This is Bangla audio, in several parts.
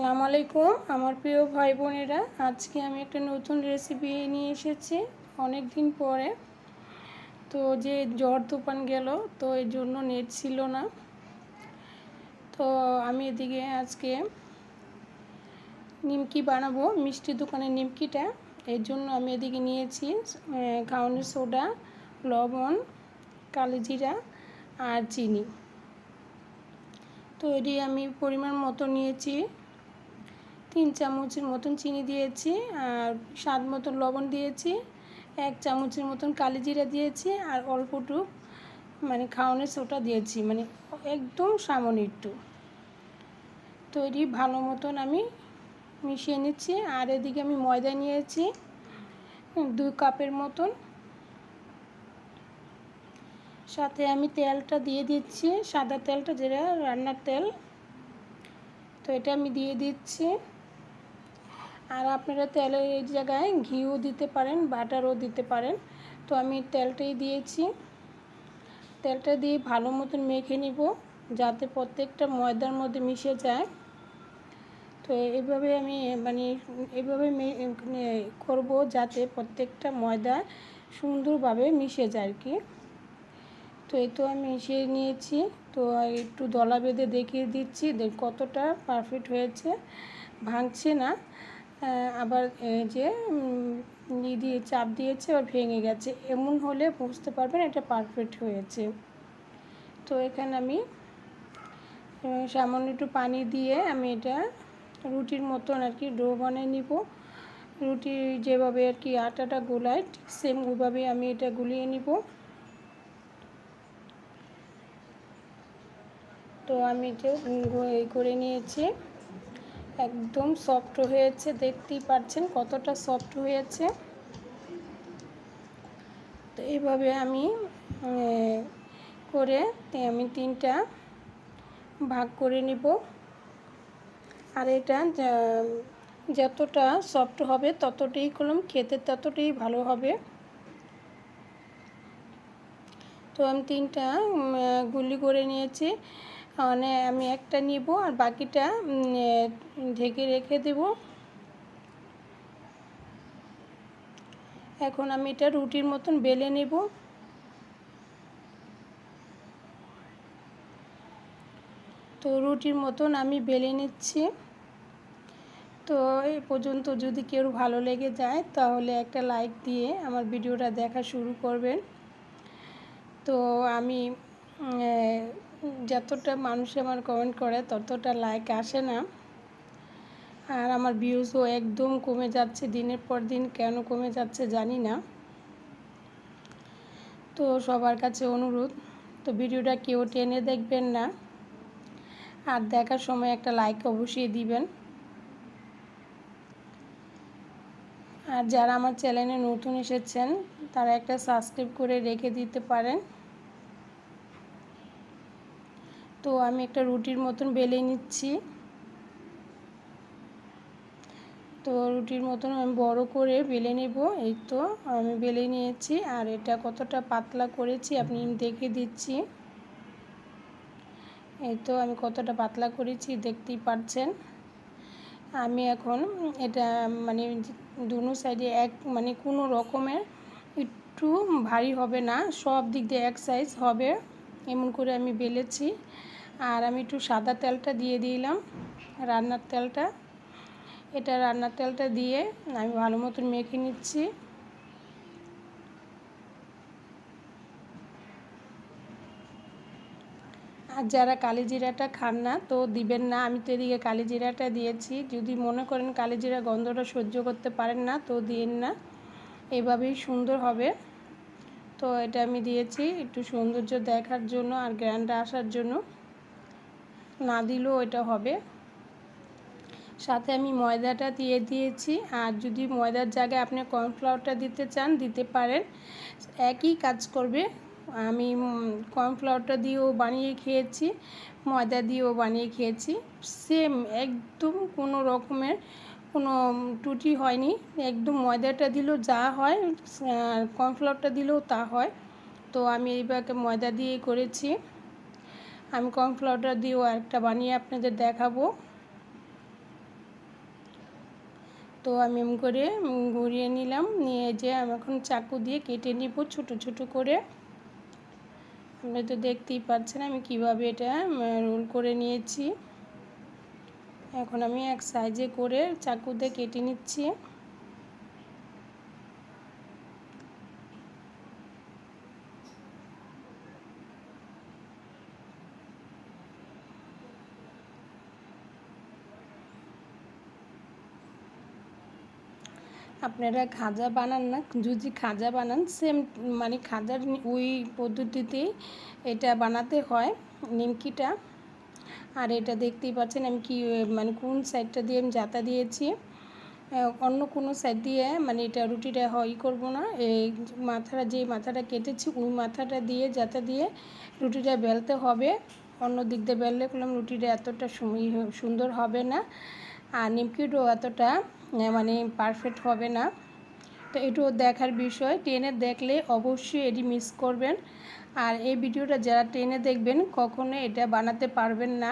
আসসালামু আলাইকুম। আমার প্রিয় ভাই বোনেরা আজকে আমি একটা নতুন রেসিপি নিয়ে এসেছি অনেক দিন পরে। তো যে ঝড় তুফান গেল, তো এর জন্য নেট ছিল না। তো আমি এদিকে আজকে নিমকি বানাবো, মিষ্টি দোকানের নিমকিটা। এর জন্য আমি এদিকে নিয়েছি খাওয়ানোর সোডা, লবণ কালোজিরা আর চিনি। তো এটি আমি পরিমাণ মতো নিয়েছি। তিন চামচের মতন চিনি দিয়েছি আর স্বাদ মতন লবণ দিয়েছি, এক চামচের মতন কালি জিরা দিয়েছি আর অল্পটু মানে খাওয়ানোর সোটা দিয়েছি মানে একদম সামান্য একটু। তৈরি ভালো মতন আমি মিশিয়ে নিচ্ছি আর এদিকে আমি ময়দা নিয়েছি দুই কাপের মতন। সাথে আমি তেলটা দিয়ে দিচ্ছি, সাদা তেলটা যেটা রান্নার তেল, তো এটা আমি দিয়ে দিচ্ছি। আর আপনারা তেলের এই জায়গায় ঘিও দিতে পারেন, বাটারও দিতে পারেন। তো আমি তেলটাই দিয়েছি। তেলটা দিয়ে ভালো মতন মেখে নিব, যাতে প্রত্যেকটা ময়দার মধ্যে মিশে যায়। তো এইভাবে আমি মানে এইভাবে করব যাতে প্রত্যেকটা ময়দা সুন্দরভাবে মিশে যায় আর কি। তো এই তো আমি মিশিয়ে নিয়েছি। তো একটু দলা বেঁধে দেখিয়ে দিচ্ছি কতটা পারফেক্ট হয়েছে। ভাঙছে না। আবার যে দিয়ে, চাপ দিয়েছে, আবার ভেঙে গেছে। এমন হলে বুঝতে পারবেন এটা পারফেক্ট হয়েছে। তো এখানে আমি সামান্য একটু পানি দিয়ে আমি এটা রুটির মতন আর কি ডো বানিয়ে নিব। রুটি যেভাবে আর কি আটাটা গোলায়, ঠিক সেম ওইভাবে আমি এটা গুলিয়ে নিব। তো আমি এটা করে নিয়েছি। একদম সফট হয়েছে, দেখতেই পাচ্ছেন কতটা সফট হয়েছে। তো এইভাবে আমি করে আমি তিনটা ভাগ করে নিব। আর এটা যতটা সফট হবে ততটাই করলাম খেতে ততটাই ভালো হবে। তো আমি তিনটা গুলি করে নিয়েছি। মানে আমি একটা নিব আর বাকিটা ঢেকে রেখে দেব। এখন আমি এটা রুটির মতন বেলে নেব। তো রুটির মতন আমি বেলে নিচ্ছি। তো এই পর্যন্ত যদি কেউ ভালো লেগে যায়, তাহলে একটা লাইক দিয়ে আমার ভিডিওটা দেখা শুরু করবেন। তো আমি যতটা মানুষ আমার কমেন্ট করে, ততটা লাইক আসে না। আর আমার ভিউজও একদম কমে যাচ্ছে, দিনের পর দিন কেন কমে যাচ্ছে জানি না। তো সবার কাছে অনুরোধ, তো ভিডিওটা কেউ টেনে দেখবেন না। আর দেখার সময় একটা লাইক অবশ্যই দিবেন। আর যারা আমার চ্যানেলে নতুন এসেছেন, তারা একটা সাবস্ক্রাইব করে রেখে দিতে পারেন। তো আমি একটা রুটির মতন বেলে নিচ্ছি। তো রুটির মতন আমি বড় করে বেলে নেব, এই তো আমি বেলে নিয়েছি। আর এটা কতটা পাতলা করেছি আপনি দেখে দিচ্ছি। এই তো আমি কতটা পাতলা করেছি দেখতেই পারছেন। আমি এখন এটা মানে দুনো সাইডে এক মানে কোনো রকমের একটু ভারী হবে না, সব দিক দিয়ে এক সাইজ হবে। এমন করে আমি বেলেছি। আর আমি একটু সাদা তেলটা দিয়ে দিলাম, রান্নার তেলটা। এটা রান্নার তেলটা দিয়ে আমি ভালো মতন মেখে নিচ্ছি। আর যারা কালি জিরাটা খান না, তো দিবেন না। আমি তো এদিকে কালি জিরাটা দিয়েছি। যদি মনে করেন কালি জিরা গন্ধটা সহ্য করতে পারেন না, তো দিন না। এভাবেই সুন্দর হবে। তো এটা আমি দিয়েছি একটু সৌন্দর্য দেখার জন্য আর গ্র্যান্ড আসার জন্য। না দিলেও এটা হবে। সাথে আমি ময়দাটা দিয়ে দিয়েছি। আর যদি ময়দার জায়গায় আপনি কর্নফ্লাওয়ারটা দিতে চান, দিতে পারেন। একই কাজ করবে। আমি কর্নফ্লাওয়ারটা দিয়েও বানিয়ে খেয়েছি, ময়দা দিয়েও বানিয়ে খেয়েছি। সেম একদম কোনো রকমের কোনো টুটি হয়নি। একদম ময়দাটা দিলেও যা হয় কর্নফ্লাওয়ারটা দিলেও তা হয়। তো আমি এইভাবে ময়দা দিয়েই করেছি। আমি কর্নফ্লাওয়ারটা দিয়েও একটা বানিয়ে আপনাদের দেখাবো। তো আমি এম করে ঘুরিয়ে নিলাম, নিয়ে যে আমি এখন চাকু দিয়ে কেটে নিব ছোট ছোট করে। আপনি তো দেখতেই পাচ্ছেন আমি কীভাবে এটা রোল করে নিয়েছি। এখন আমি এক সাইজে করে চাকু দিয়ে কেটে নিচ্ছি। আপনারা খাজা বানান না, যদি খাজা বানান সেম মানে খাজার ওই পদ্ধতিতেই এটা বানাতে হয় নিমকিটা। আর এটা দেখতেই পাচ্ছেন আমি কি মানে কোন সাইডটা দিয়ে আমি জাতা দিয়েছি। অন্য কোনো সাইড দিয়ে মানে এটা রুটিটা হয় করব না। এই মাথাটা, যে মাথাটা কেটেছি, ওই মাথাটা দিয়ে, যাতা দিয়ে রুটিটা বেলতে হবে। অন্য দিক দিয়ে বেললে করলাম রুটিটা এতটা সুন্দর হবে না। আর নিমকিটাও এতটা মানে পারফেক্ট হবে না। তো এটু দেখার বিষয় ট্রেনে দেখলে অবশ্যই এটি মিস করবেন। আর এই ভিডিওটা যারা ট্রেনে দেখবেন, কখনো এটা বানাতে পারবেন না।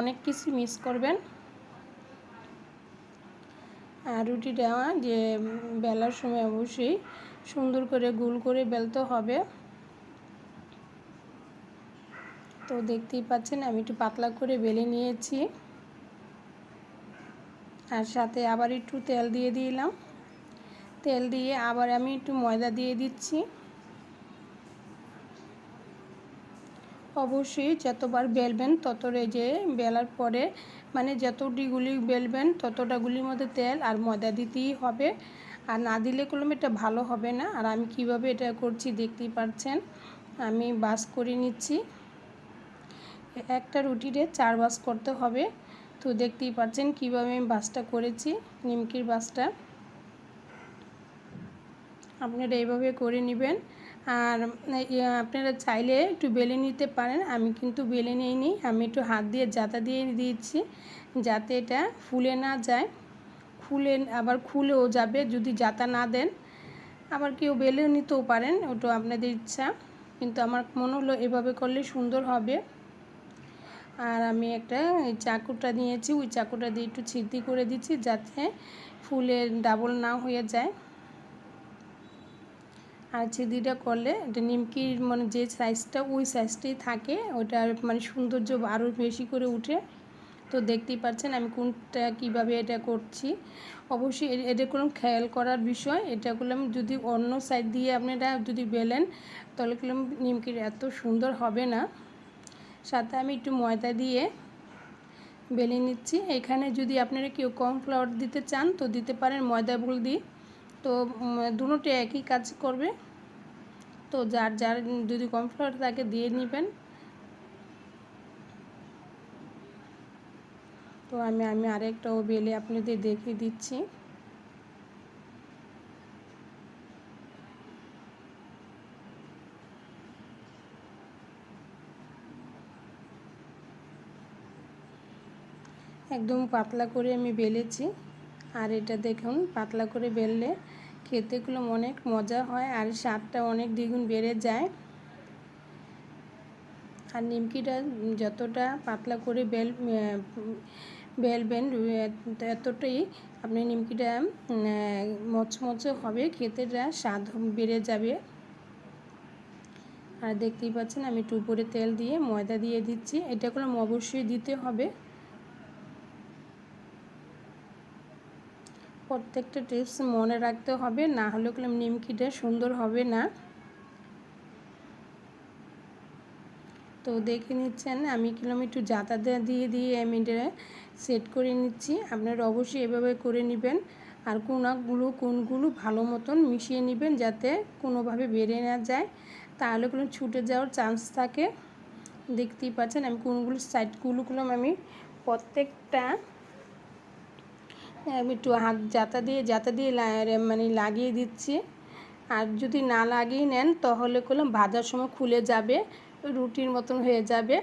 অনেক কিছু মিস করবেন। আর রুটিটা যে বেলার সময় অবশ্যই সুন্দর করে গোল করে বেলতে হবে। তো দেখতেই পাচ্ছেন, আমি একটু পাতলা করে বেলে নিয়েছি। আর সাথে আবার একটু তেল দিয়ে দিলাম। তেল দিয়ে আবার আমি একটু ময়দা দিয়ে দিচ্ছি। অবশ্যই যতবার বেলবেন ততরে যে বেলার পরে মানে যতটি গুলি বেলবেন ততটা গুলির মধ্যে তেল আর ময়দা দিতেই হবে। আর না দিলে কলম এটা ভালো হবে না। আর আমি কীভাবে এটা করছি দেখতেই পাচ্ছেন, আমি বাস করে নিচ্ছি। একটা রুটিরে চার বাস করতে হবে। তো দেখতেই পাচ্ছেন কীভাবে আমি বাসটা করেছি, নিমকির বাসটা। আপনারা এইভাবে করে নেবেন। আর আপনারা চাইলে একটু বেলে নিতে পারেন, আমি কিন্তু বেলে নিইনি। আমি একটু হাত দিয়ে জাতা দিয়ে দিয়েছি, যাতে এটা ফুলে না যায়। ফুলে আবার খুলেও যাবে যদি জাতা না দেন। আবার কেউ বেলে নিতেও পারেন ওটা আপনাদের ইচ্ছা। কিন্তু আমার মনে হলো এভাবে করলে সুন্দর হবে। আর আমি একটা চাকুটা নিয়েছি, ওই চাকুটা দিয়ে একটু ছিদ্রি করে দিচ্ছি যাতে ফুলে ডাবল না হয়ে যায়। আর ছিদ্রিটা করলে এটা নিমকির মানে যে সাইজটা ওই সাইজটাই থাকে, ওটা মানে সৌন্দর্য আরও বেশি করে উঠে। তো দেখতেই পাচ্ছেন আমি কোনটা কীভাবে এটা করছি। অবশ্যই এটা কোনো খেয়াল করার বিষয়। এটা করলাম যদি অন্য সাইড দিয়ে আপনারা যদি বেলেন, তাহলে করলাম নিমকির এত সুন্দর হবে না। সাথে আমি একটু ময়দা দিয়ে বেলে নিচ্ছি। এখানে যদি আপনারা কেউ কম কর্নফ্লাওয়ার দিতে চান, তো দিতে পারেন ময়দা দিয়ে। তো দুটোটি একই কাজ করবে। তো যার যার যদি কম কর্নফ্লাওয়ার তাকে দিয়ে নেবেন। তো আমি আমি আরেকটাও বেলে আপনাদের দেখিয়ে দিচ্ছি। একদম পাতলা করে আমি বেলেছি। আর এটা দেখুন, পাতলা করে বেললে খেতেগুলো অনেক মজা হয় আর স্বাদটা অনেক দ্বিগুণ বেড়ে যায়। আর নিমকিটা যতটা পাতলা করে বেল বেলবেন এতটাই আপনি নিমকিটা মচমচে হবে, খেতেটা স্বাদ বেড়ে যাবে। আর দেখতেই পাচ্ছেন আমি একটু উপরে তেল দিয়ে ময়দা দিয়ে দিচ্ছি। এটা কোনো অবশ্যই দিতে হবে। প্রত্যেকটা টিপস মনে রাখতে হবে, না হলে কলম নিমকিটা সুন্দর হবে না। তো দেখে নিচ্ছেন, আমি কিলোম একটু জাতা দিয়ে দিয়ে আমি সেট করে নিচ্ছি। আপনারা অবশ্যই এভাবে করে নেবেন। আর কোনাগুলো, কোনগুলো ভালো মতন মিশিয়ে নেবেন যাতে কোনোভাবে বেড়ে না যায়। তাহলে কোনো ছুটে যাওয়ার চান্স থাকে। দেখতেই পাচ্ছেন, আমি কোনগুলো সাইডগুলো আমি প্রত্যেকটা আমি একটু হাত জাতা দিয়ে জাতা দিয়ে মানে লাগিয়ে দিচ্ছি। আর যদি না লাগিয়ে নেন, তাহলে করলাম ভাজার সময় খুলে যাবে, রুটির মতন হয়ে যাবে।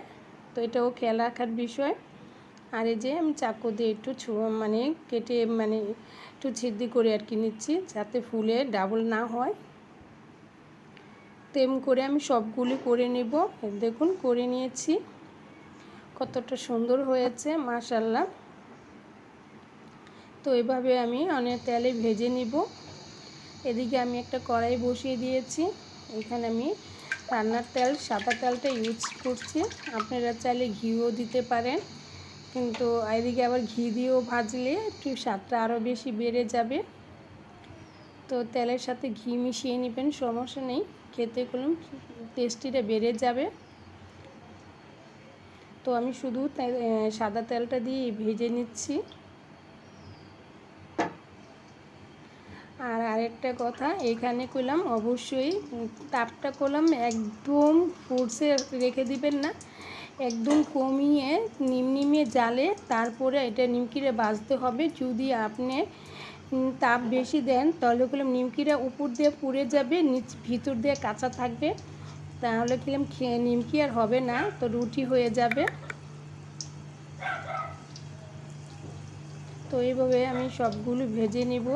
তো এটাও খেয়াল রাখার বিষয়। আর এই যে আমি চাকু দিয়ে একটু মানে কেটে মানে একটু ছিদ্দি করে আর কি নিচ্ছি, যাতে ফুলে ডাবল না হয়। তেম করে আমি সবগুলি করে নেব। দেখুন, করে নিয়েছি। কতটা সুন্দর হয়েছে মাশাল্লাহ তো এভাবে আমি অনেক তেলে ভেজে নিব। এদিকে আমি একটা কড়াই বসিয়ে দিয়েছি। এখানে আমি রান্নার তেল, সাদা তেলটা ইউজ করছি। আপনারা চাইলে ঘিও দিতে পারেন, কিন্তু এদিকে আবার ঘি দিয়েও ভাজলে একটু স্বাদটা আরও বেশি বেড়ে যাবে। তো তেলের সাথে ঘি মিশিয়ে নেবেন, সমস্যা নেই। খেতে কোনো টেস্টিটা বেড়ে যাবে। তো আমি শুধু সাদা তেলটা দিয়ে ভেজে নিচ্ছি। আর আরেকটা কথা, এখানে করলাম অবশ্যই তাপটা করলাম একদম ফোর্সে রেখে দিবেন না, একদম কমিয়ে নিম নিমিয়ে জালে তারপরে এটা নিমকিরে বাজতে হবে। যদি আপনি তাপ বেশি দেন, তাহলে করলাম নিমকিরা উপর দিয়ে পুড়ে যাবে, নিচ ভিতর দিয়ে কাঁচা থাকবে। তাহলে কিলাম খেয়ে নিমকি আর হবে না, তো রুটি হয়ে যাবে। তো এইভাবে আমি সবগুলো ভেজে নিব।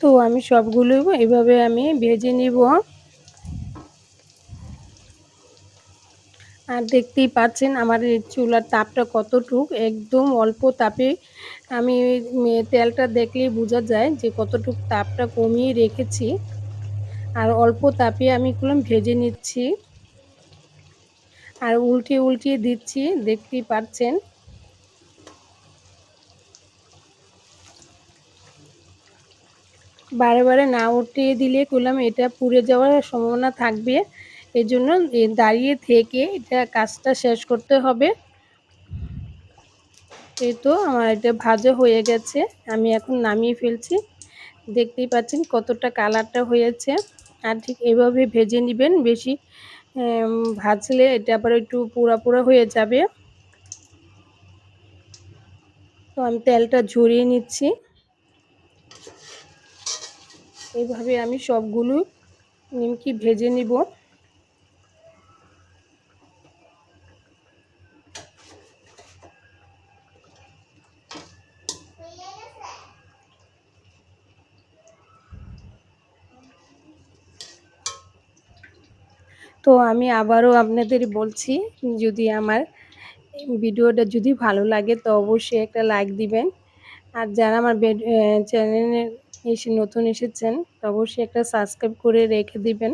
তো আমি সবগুলো এভাবে আমি ভেজে নিব। আর দেখতেই পাচ্ছেন আমার চুলার তাপটা কতটুক, একদম অল্প তাপে আমি তেলটা দেখলেই বোঝা যায় যে কতটুক তাপটা কমিয়ে রেখেছি। আর অল্প তাপে আমি কুলাম ভেজে নিচ্ছি। আর উল্টিয়ে উল্টিয়ে দিচ্ছি, দেখতেই পাচ্ছেন। বারে বারে না উঠিয়ে দিলে করলাম, এটা পুড়ে যাওয়ার সম্ভাবনা থাকবে। এই জন্য দাঁড়িয়ে থেকে এটা কাজটা শেষ করতে হবে। এই তো আমার এটা ভাজা হয়ে গেছে, আমি এখন নামিয়ে ফেলছি। দেখতেই পাচ্ছেন কতটা কালারটা হয়েছে। আর ঠিক এভাবে ভেজে নেবেন, বেশি ভাজলে এটা আবার একটু পোড়া পোড়া হয়ে যাবে। তো আমি তেলটা ঝরিয়ে নিচ্ছি। এইভাবে আমি সবগুলো নিমকি ভেজে নিব। তো আমি আবারও আপনাদের বলছি, যদি আমার ভিডিওটা যদি ভালো লাগে তো অবশ্যই একটা লাইক দিবেন। আর যারা আমার চ্যানেলে এসে নতুন এসেছেন, তো অবশ্যই একটা সাবস্ক্রাইব করে রেখে দিবেন।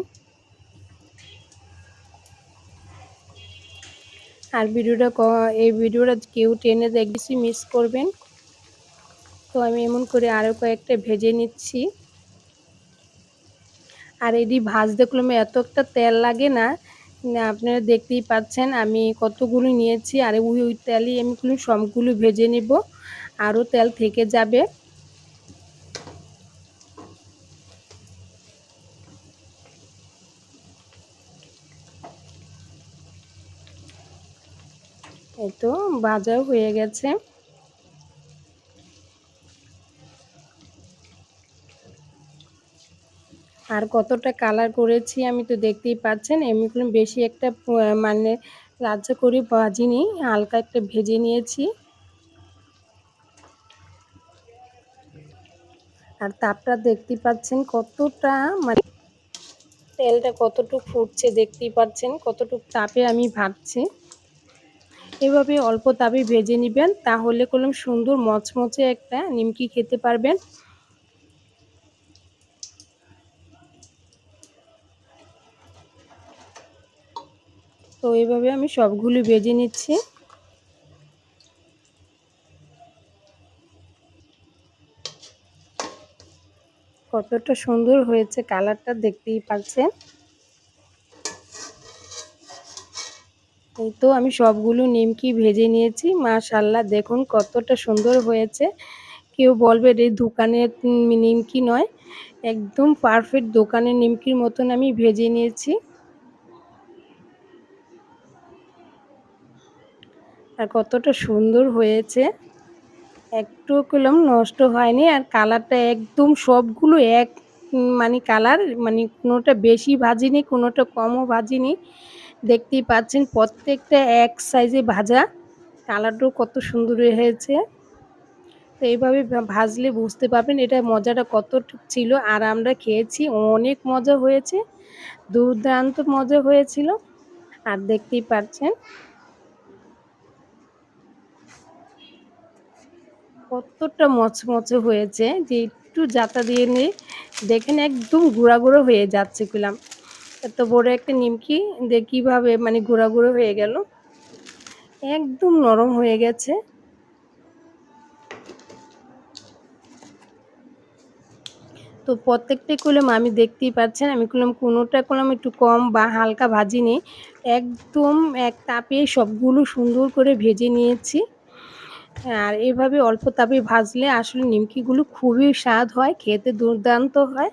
আর ভিডিওটা এই ভিডিওটা কেউ টেনে দেখছি মিস করবেন। তো আমি এমন করে আরও কয়েকটা ভেজে নিচ্ছি। আর এটি ভাজতে কলমে এত একটা তেল লাগে না আপনারা দেখতেই পাচ্ছেন, আমি কতগুলো নিয়েছি, আর ওই ওই তেলই আমি সবগুলো ভেজে নিব। আরও তেল থেকে যাবে এই তো ভাজাও হয়ে গেছে। আর কতটা কালার করেছি আমি তো দেখতেই পাচ্ছেন। এমনি বেশি একটা মানে লাচ্ছা করে ভাজিনি, হালকা একটা ভেজে নিয়েছি। আর তাপটা দেখতেই পাচ্ছেন কতটা মানে তেলটা কতটুক ফুটছে দেখতেই পাচ্ছেন, কতটুক তাপে আমি ভাজছি। এভাবে অল্প তাপে ভেজে নেবেন, তাহলে করলাম সুন্দর মচমচে একটা নিমকি খেতে পারবেন। তো এইভাবে আমি সবগুলি ভেজে নিচ্ছি। কতটা সুন্দর হয়েছে কালারটা দেখতেই পাচ্ছেন। এই তো আমি সবগুলো নিমকি ভেজে নিয়েছি। মাশাল্লাহ দেখুন কতটা সুন্দর হয়েছে। কেউ বলবে এই দোকানের নিমকি নয়। একদম পারফেক্ট দোকানের নিমকির মতন আমি ভেজে নিয়েছি। আর কতটা সুন্দর হয়েছে। একটু কলম নষ্ট হয়নি, আর কালারটা একদম সবগুলো এক মানে কালার মানে কোনোটা বেশি ভাজিনি, কোনোটা কমও ভাজিনি। দেখতেই পাচ্ছেন প্রত্যেকটা এক সাইজে ভাজা। কালারটাও কত সুন্দর হয়েছে। তো এইভাবে ভাজলে বুঝতে পারবেন এটা মজাটা কত ছিল। আর আমরা খেয়েছি, অনেক মজা হয়েছে, দুর্দান্ত মজা হয়েছিল। আর দেখতেই পাচ্ছেন কতটা মচমচে হয়েছে যে একটু জাতা দিয়ে নিয়ে দেখেন একদম গুঁড়া গুঁড়ো হয়ে যাচ্ছে কুলাম। এত বড় একটা নিমকি, যে কীভাবে মানে গুঁড়ো হয়ে গেল। একদম নরম হয়ে গেছে। তো প্রত্যেকটাই করলাম আমি দেখতেই পাচ্ছেন, আমি করলাম কোনোটা করলাম একটু কম বা হালকা ভাজিনি। একদম এক তাপে সবগুলো সুন্দর করে ভেজে নিয়েছি। আর এভাবে অল্প তাপে ভাজলে আসলে নিমকিগুলো খুবই স্বাদ হয়, খেতে দুর্দান্ত হয়।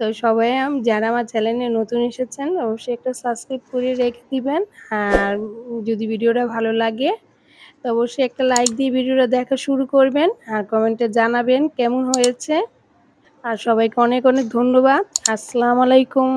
তো সবাই যারা আমার চ্যানেলে নতুন এসেছেন, অবশ্যই একটা সাবস্ক্রাইব করে রেখে দিবেন। আর যদি ভিডিওটা ভালো লাগে, তো অবশ্যই একটা লাইক দিয়ে ভিডিওটা দেখা শুরু করবেন আর কমেন্টে জানাবেন কেমন হয়েছে। আর সবাইকে অনেক অনেক ধন্যবাদ। আসসালামু আলাইকুম।